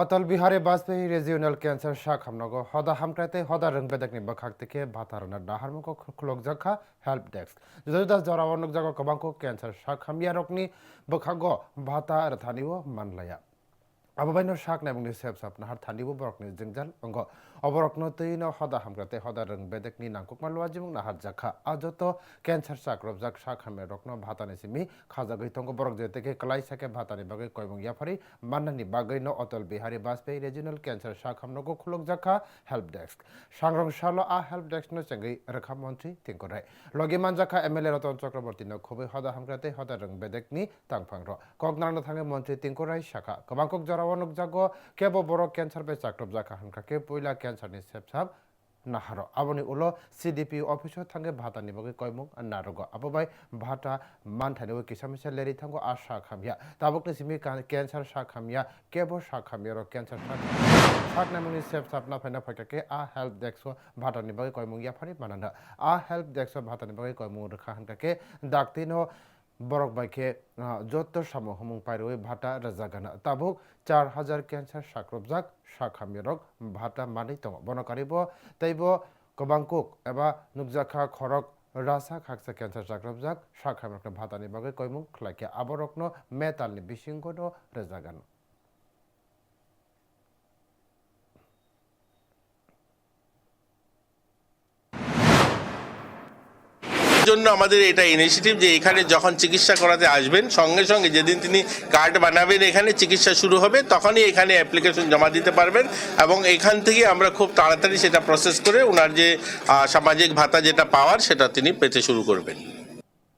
অটল বিহারে Vajpayee regional cancer শাখ হামনগ হদা হামক্রাইতে হদা রংবেদক নিব খাক থেকে ভাতারনা ডাহারমুক খুলক জাখা হেল্প ডেস্ক। যদা জরাওয়ানক জাগ কবাঙ্ক ক্যান্সার শাখ হামিয়া রকনি বখাগ ভাতা রথানিও মানলায়া। আবাবাইনো শাক নাইবুংনি সেব সাপ নাহার থানিবো বরকনি জিংজাল অঙ্গ অবরকনো তৈন হদা হামগ্রাতে হদা রং বেদেকনি নাংকুক মালুয়া জিমুং নাহার জাখা আজত ক্যান্সার শাক রবজাক শাক হামে রকনো ভাতানি সিমি খাজা গৈতঙ্গ বরক যেতেকে কলাই সাকে ভাতানি বাগৈ কয়মং ইয়াফারি মান্নানি বাগৈনো অটল বিহারী বাজপেয়ী রিজিওনাল ক্যান্সার শাক হামনগো খুলক জাখা হেল্প ডেস্ক সাংরং সালো আ হেল্প ডেস্ক নো চেঙ্গৈ রেখা মন্ত্রী তিংকরাই লগে মানজাখা এমএলএ রতন চক্রবর্তী নো খুবই হদা হামগ্রাতে হদা রং বেদেকনি তাংফাং র কগনানো থাঙে মন্ত্রী তিংকরাই শাখা কবাংকক জরাওয়ানক জাগো কেবো বড় ক্যান্সার বে চাকরব জাখা হামখাকে পয়লা ক্যান্সারনি সেপসাব নাহার আবনি উলো সিডিপি অফিসও থাঙ্গে ভাতা নিবগে কয়মুং নারগ আববাই ভাতা মানথানি কিসামিসা লেরি থাঙ্গো আ শাখামিয়া তাবকনি সিমি ক্যান্সার শাখামিয়া কেবো শাখামিয়া র ক্যান্সার শাখ শাক নামনি সেপ সাপ না ফাইনা ফাইকাকে আ হেল্প ডেস্ক ভাতা নিবগে কয়মুং ইয়াফারি মানানা আ হেল্প ডেস্ক ভাতা নিবগে কয়মুং রেখা হানকাকে ডাক্তিনো বরক বাইকে যত সাম হমুং পাইরোই ভাটা রাজাগানা। তাবুক চার হাজার ক্যান্সার সাক্রবজাক শাখা মেরক ভাটা মানি দङ বনকারিব। তাইব কবাংকুক এবা নুকজাখা খরক রাসা খাকসা ক্যান্সার সাক্রবজাক শাখা মেরক ভাতানি বাগে কয়মুং খ্লাইকে আবরকনো, মেতালনি বিশিংগনো রেজাগানো। জন্য আমাদের এটা ইনিশিয়েটিভ যে এখানে যখন চিকিৎসা করাতে আসবেন, সঙ্গে সঙ্গে যেদিন তিনি কার্ড বানাবেন, এখানে চিকিৎসা শুরু হবে, তখনই এখানে অ্যাপ্লিকেশন জমা দিতে পারবেন এবং এখান থেকে আমরা খুব তাড়াতাড়ি সেটা প্রসেস করে ওনার যে সামাজিক ভাতা যেটা পাওয়ার সেটা তিনি পেতে শুরু করবেন।